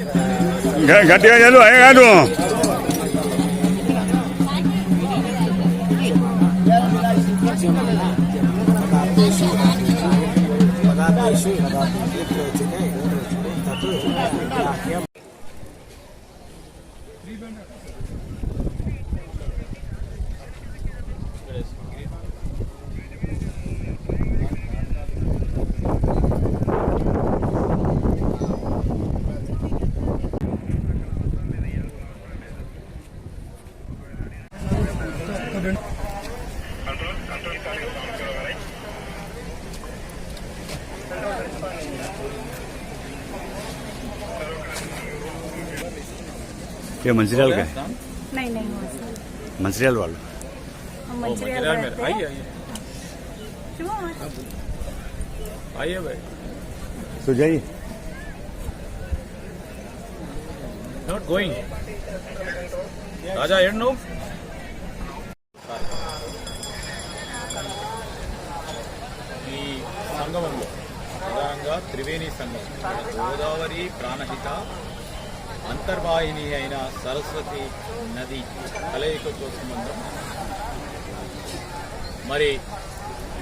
ઘટિયા ચાલુ હે કાઢું కాదు ఏ మంచిర్యాల का है? नहीं नहीं हो सकता మంచిర్యాల వాళ్ళు हम मंचूरियन मंचूरियन में रहते आइए हैं आइए क्यों आइए भाई तो जाइए not going. రాజా ఏడు నువ్వు ఈ సంగమంలో ప్రధానంగా త్రివేణి సంగమం గోదావరి ప్రాణహిత అంతర్వాహిని అయిన సరస్వతి నది కలయికతో సంబంధం. మరి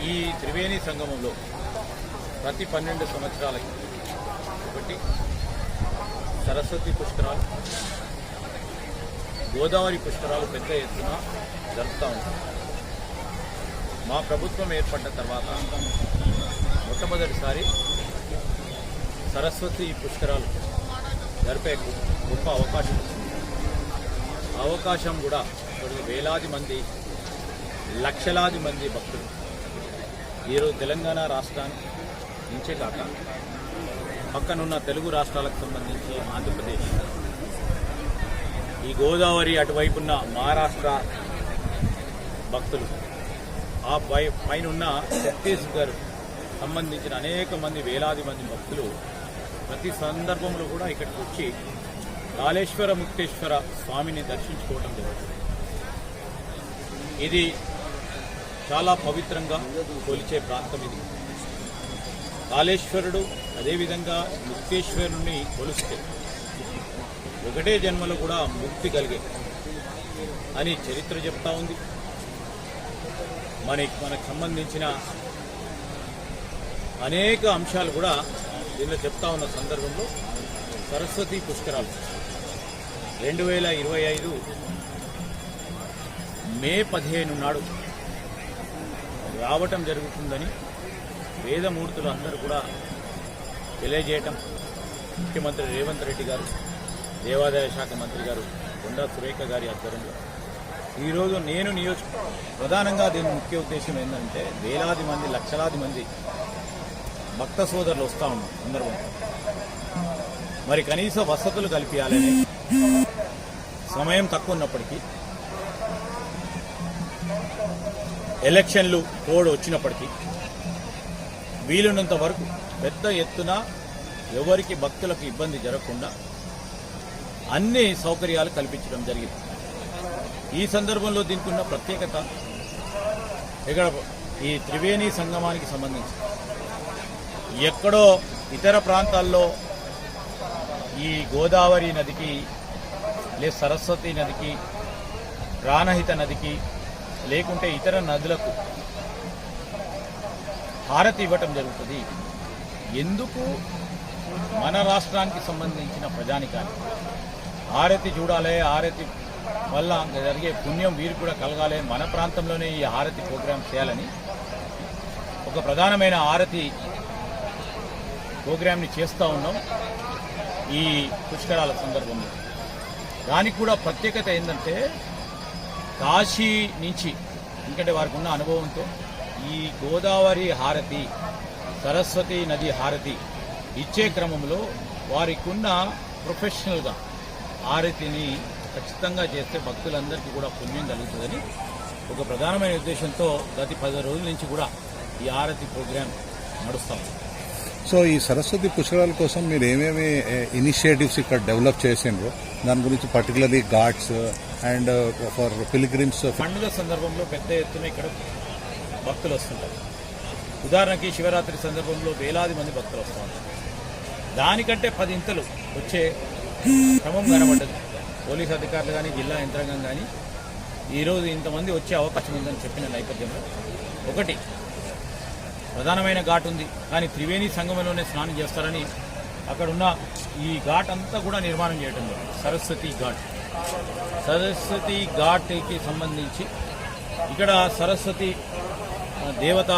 ఈ త్రివేణి సంగమంలో ప్రతి పన్నెండు సంవత్సరాలకి ఒకటి సరస్వతి పుష్కరాలు గోదావరి పుష్కరాలు పెద్ద ఎత్తున జరుపుతూ ఉంటాయి మా ప్రభుత్వం ఏర్పడ్డ తర్వాత మొట్టమొదటిసారి సరస్వతి పుష్కరాలు జరిపే గొప్ప అవకాశం. అవకాశం కూడా కొన్ని వేలాది మంది లక్షలాది మంది భక్తులు. ఈరోజు తెలంగాణ రాష్ట్రానికి నుంచే కాక పక్కనున్న తెలుగు రాష్ట్రాలకు సంబంధించి ఆంధ్రప్రదేశ్. ఈ గోదావరి అటువైపున్న మహారాష్ట్ర భక్తులు ఆ పై పైన ఛత్తీస్గఢ్ సంబంధించిన అనేక మంది వేలాది మంది భక్తులు ప్రతి సందర్భంలో కూడా ఇక్కడికి వచ్చి కాళేశ్వర ముక్తేశ్వర స్వామిని దర్శించుకోవటం జరుగుతుంది ఇది చాలా పవిత్రంగా కొలిచే ప్రాంతం ఇది. కాళేశ్వరుడు అదేవిధంగా ముక్తేశ్వరుని కొలిస్తే ఒకటే జన్మలో కూడా ముక్తి కలిగే అని చరిత్ర చెప్తా ఉంది. మన మనకు సంబంధించిన అనేక అంశాలు కూడా దీనిలో చెప్తా ఉన్న సందర్భంలో సరస్వతి పుష్కరాలు. రెండు వేల ఇరవై ఐదు మే పదిహేను నాడు రావటం జరుగుతుందని వేదమూర్తులు అందరూ కూడా తెలియజేయటం ముఖ్యమంత్రి రేవంత్ రెడ్డి గారు దేవాదాయ శాఖ మంత్రి గారు కొండా సురేఖ గారి ఆధ్వర్యంలో. ఈరోజు నేను నియోజక ప్రధానంగా దీని ముఖ్య ఉద్దేశం ఏంటంటే వేలాది మంది లక్షలాది మంది భక్త సోదరులు వస్తూ ఉన్నారు అందరూ. మరి కనీస వసతులు కల్పించాలని సమయం తక్కువ ఉన్నప్పటికీ ఎలక్షన్లు కోడ్ వచ్చినప్పటికీ వీలున్నంత వరకు పెద్ద ఎత్తున ఎవరికి భక్తులకు ఇబ్బంది జరగకుండా అన్ని సౌకర్యాలు కల్పించడం జరిగింది. ఈ సందర్భంలో దీనికి ఉన్న ప్రత్యేకత ఇక్కడ ఈ త్రివేణి సంగమానికి సంబంధించి. ఎక్కడో ఇతర ప్రాంతాల్లో ఈ గోదావరి నదికి లే సరస్వతి నదికి ప్రాణహిత నదికి లేకుంటే ఇతర నదులకు హారతి ఇవ్వటం జరుగుతుంది. ఎందుకు? మన రాష్ట్రానికి సంబంధించిన ప్రజానికానికి హారతి చూడాలి హారతి వల్ల జరిగే పుణ్యం వీరు కూడా కలగాలి. మన ప్రాంతంలోనే ఈ హారతి ప్రోగ్రాం చేయాలని ఒక ప్రధానమైన హారతి ప్రోగ్రామ్ని చేస్తూ ఉన్నాం ఈ పుష్కరాల సందర్భంలో. దానికి కూడా ప్రత్యేకత ఏంటంటే కాశీ నుంచి ఎందుకంటే వారికి ఉన్న అనుభవంతో ఈ గోదావరి హారతి సరస్వతి నది హారతి ఇచ్చే క్రమంలో వారికి ఉన్న ప్రొఫెషనల్గా హారతిని ఖచ్చితంగా చేస్తే భక్తులందరికీ కూడా పుణ్యం కలుగుతుందని ఒక ప్రధానమైన ఉద్దేశంతో గత పది రోజుల నుంచి కూడా ఈ హారతి ప్రోగ్రాం నడుస్తాం సో ఈ సరస్వతి పుష్కరాల కోసం మీరు ఏమేమి ఇనిషియేటివ్స్ ఇక్కడ డెవలప్ చేసిండ్రు? దాని గురించి particularly ghats and uh, for pilgrims uh, పండుగ సందర్భంలో పెద్ద ఎత్తున ఇక్కడ భక్తులు వస్తుంటారు. ఉదాహరణకి శివరాత్రి సందర్భంలో వేలాది మంది భక్తులు వస్తుంటారు దానికంటే పది ఇంతలు వచ్చే క్రమం కనబడ్డది. పోలీస్ అధికారులు కానీ జిల్లా యంత్రాంగం కానీ ఈరోజు ఇంతమంది వచ్చే అవకాశం ఉందని చెప్పిన నేపథ్యంలో ఒకటి ప్రధానమైన ఘాట్ ఉంది. కానీ త్రివేణి సంగమంలోనే స్నానం చేస్తారని అక్కడ ఉన్న ఈ ఘాట్ అంతా కూడా నిర్మాణం చేయడం సరస్వతి ఘాట్. సరస్వతి ఘాట్కి సంబంధించి ఇక్కడ సరస్వతి దేవత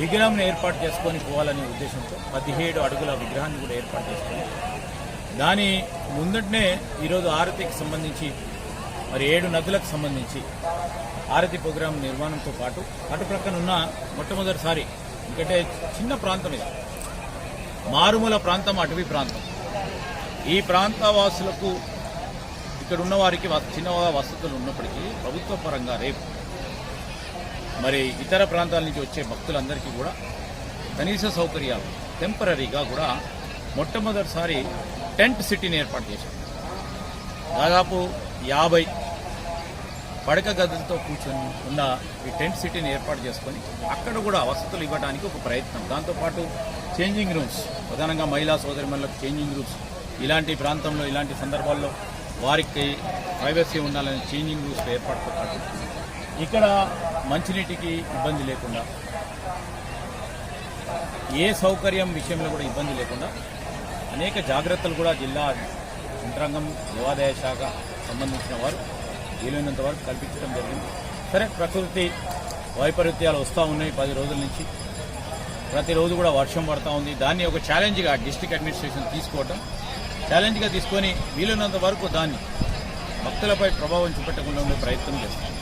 విగ్రహం ఏర్పాటు చేసుకొని పోవాలనే ఉద్దేశంతో పదిహేడు అడుగుల విగ్రహాన్ని కూడా ఏర్పాటు చేసుకొని దాని ముందటనే ఈరోజు ఆరతికి సంబంధించి మరి ఏడు నదులకు సంబంధించి ఆరతి ప్రోగ్రాం నిర్మాణంతో పాటు అటు ప్రక్కన ఉన్న మొట్టమొదటిసారి ఎందుకంటే చిన్న ప్రాంతం ఇది. మారుమూల ప్రాంతం అటవీ ప్రాంతం. ఈ ప్రాంత వాసులకు ఇక్కడ ఉన్న వారికి చిన్న వసతులు ఉన్నప్పటికీ ప్రభుత్వ పరంగా రేపు మరి ఇతర ప్రాంతాల నుంచి వచ్చే భక్తులందరికీ కూడా కనీస సౌకర్యాలు టెంపరీగా కూడా మొట్టమొదటిసారి టెంట్ సిటీని ఏర్పాటు చేశారు. దాదాపు యాభై పడక గదులతో కూర్చొని ఉన్న ఈ టెంట్ సిటీని ఏర్పాటు చేసుకొని అక్కడ కూడా వసతులు ఇవ్వడానికి ఒక ప్రయత్నం. దాంతోపాటు చేంజింగ్ రూమ్స్ ప్రధానంగా మహిళా సోదరిమణులకు చేంజింగ్ రూమ్స్. ఇలాంటి ప్రాంతంలో ఇలాంటి సందర్భాల్లో వారికి ప్రైవసీ ఉండాలని చేంజింగ్ రూమ్స్ ఏర్పాటుతో పాటు ఇక్కడ మంచినీటికి ఇబ్బంది లేకుండా ఏ సౌకర్యం విషయంలో కూడా ఇబ్బంది లేకుండా అనేక జాగ్రత్తలు కూడా జిల్లా యంత్రాంగం దేవాదాయ శాఖ సంబంధించిన వారు వీలైనంత వరకు కల్పించడం జరిగింది. సరే ప్రకృతి వైపరీత్యాలు వస్తూ ఉన్నాయి పది రోజుల నుంచి. ప్రతిరోజు కూడా వర్షం పడతా ఉంది. దాన్ని ఒక ఛాలెంజ్గా డిస్ట్రిక్ట్ అడ్మినిస్ట్రేషన్ తీసుకోవటం. ఛాలెంజ్గా తీసుకొని వీలైనంత వరకు దాన్ని భక్తులపై ప్రభావం చూపెట్టకుండా ఉండే ప్రయత్నం చేస్తాం.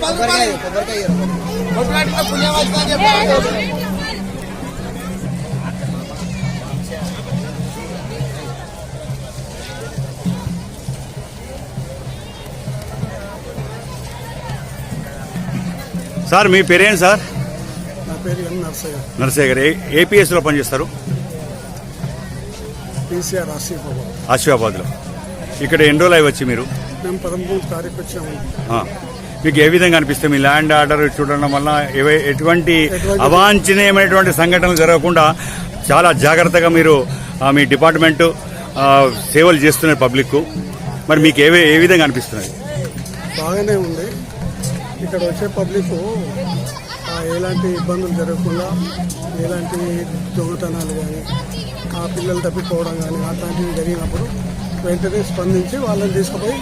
కొబ్బరికాయ కొబ్బరికాయ కొబ్బరికాయ పుణ్యవాసన చెప్పారు సార్ మీ సార్? నా పేరు ఎన్ నర్సయ్య. నరసయ్య గారు ఏపీఎస్లో పనిచేస్తారు? పీసీఆర్ ఆసిఫాబాద్. ఆసిఫాబాద్లో. ఇక్కడ ఎన్ని రోజులు అయి వచ్చి మీరు? మేము పదమూడు తారీఖు వచ్చాము. ఆ. మీకు ఏ విధంగా అనిపిస్తుంది మీ ల్యాండ్ ఆర్డర్ చూడడం వల్ల ఎటువంటి అవాంఛనీయమైనటువంటి సంఘటనలు జరగకుండా చాలా జాగ్రత్తగా మీరు ఆ, మీ డిపార్ట్మెంట్ ఆ, సేవలు చేస్తున్నారు పబ్లిక్ మరి మీకు ఏవే ఏ విధంగా అనిపిస్తున్నది? బాగానే ఉంది. ఇక్కడ వచ్చే పబ్లిక్ ఎలాంటి ఇబ్బందులు జరగకుండా ఎలాంటి దొంగతనాలు కానీ ఆ పిల్లలు తప్పిపోవడం కానీ అట్లాంటివి జరిగినప్పుడు వెంటనే స్పందించి వాళ్ళని తీసుకుపోయి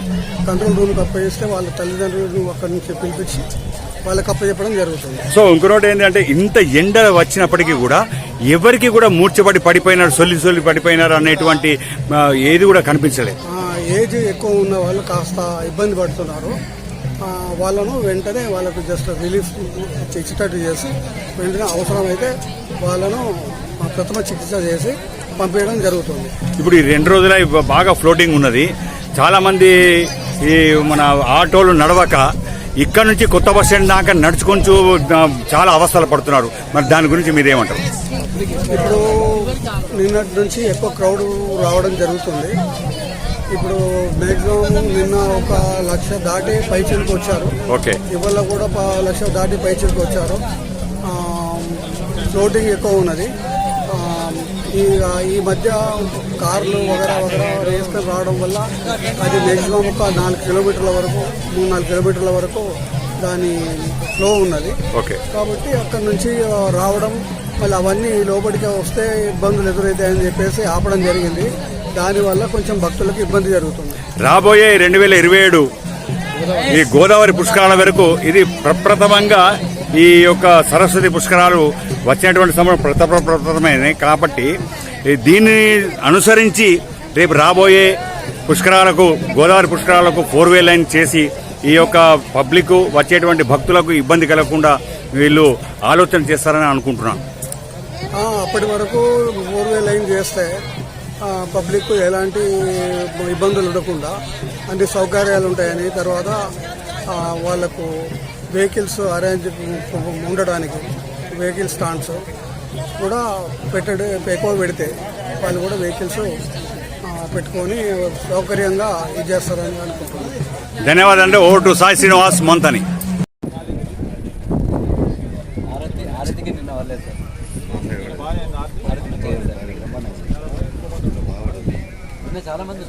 కంట్రోల్ రూమ్కి అప్పగిస్తే వాళ్ళ తల్లిదండ్రులను అక్కడి నుంచి పిలిపించి వాళ్ళకి అప్పచెప్పడం జరుగుతుంది. సో ఇంకొకటి ఏంటంటే ఇంత ఎండ వచ్చినప్పటికీ కూడా ఎవరికి కూడా మూర్చబడి పడిపోయినారు సొల్లి సొల్లి పడిపోయినారు అనేటువంటి ఏది కూడా కనిపించలేదు. ఏజ్ ఎక్కువ ఉన్న వాళ్ళు కాస్త ఇబ్బంది పడుతున్నారు. వాళ్ళను వెంటనే వాళ్ళకు జస్ట్ రిలీఫ్ ఇచ్చేటట్టు చేసి వెంటనే అవసరమైతే వాళ్ళను ప్రథమ చికిత్స చేసి పంపించడం జరుగుతుంది. ఇప్పుడు ఈ రెండు రోజుల బాగా ఫ్లోటింగ్ ఉన్నది. చాలా మంది ఈ మన ఆటోలు నడవక ఇక్కడ నుంచి కొత్త బస్ స్టాండ్ దాకా నడుచుకుంటూ ఆ, చాలా అవస్థలు పడుతున్నారు. మరి దాని గురించి మీరేమంటారు? ఇప్పుడు నిన్నటి నుంచి ఎక్కువ క్రౌడ్ రావడం జరుగుతుంది. ఇప్పుడు మ్యాక్సిమం నిన్న ఒక లక్ష దాటి పైచీలకు వచ్చారు. ఓకే. ఇవాళ కూడా లక్ష దాటి పైచీలకు వచ్చారు. ఫ్లోటింగ్ ఎక్కువ ఉన్నది. ఈ ఈ మధ్య కార్లు వగరా వగరా వేసుకొని రావడం వల్ల అది మ్యాక్సిమం ఒక నాలుగు కిలోమీటర్ల వరకు మూడు నాలుగు కిలోమీటర్ల వరకు దాని ఫ్లో ఉన్నది. ఓకే. కాబట్టి అక్కడ నుంచి రావడం మళ్ళీ అవన్నీ లోపలికి వస్తే ఇబ్బందులు ఎదురవుతాయని చెప్పేసి ఆపడం జరిగింది. దానివల్ల కొంచెం భక్తులకు ఇబ్బంది జరుగుతుంది. రాబోయే రెండు వేల ఇరవై ఏడు ఈ గోదావరి పుష్కరాల వరకు ఇది ప్రప్రథమంగా ఈ యొక్క సరస్వతి పుష్కరాలు వచ్చినటువంటి సమయం ప్రప్రథమైనవి కాబట్టి దీన్ని అనుసరించి రేపు రాబోయే పుష్కరాలకు గోదావరి పుష్కరాలకు ఫోర్ వే లైన్ చేసి ఈ యొక్క పబ్లిక్ వచ్చేటువంటి భక్తులకు ఇబ్బంది కలగకుండా వీళ్ళు ఆలోచన చేస్తారని అనుకుంటున్నాను. అప్పటి వరకు ఫోర్ వే లైన్ చేస్తే పబ్లిక్ ఎలాంటి ఇబ్బందులు ఉండకుండా అన్ని సౌకర్యాలు ఉంటాయని తర్వాత వాళ్ళకు వాళ్ళకు వెహికల్స్ అరేంజ్ ఉండడానికి వెహికల్ స్టాండ్స్ కూడా పెట్టడు ఎక్కువ పెడితే వాళ్ళు కూడా వెహికల్స్ పెట్టుకొని సౌకర్యంగా ఇది చేస్తారని అనుకుంటున్నాను. ధన్యవాదాలు ఓ ఓటు సాయి శ్రీనివాస్ మంతని. అని ఆరతికి నిన్న వాళ్ళే సార్ ఆరతి మంచిగా చేశారు. నిన్న చాలా మంది ఉన్నారు. కాబట్టి చాలా మంది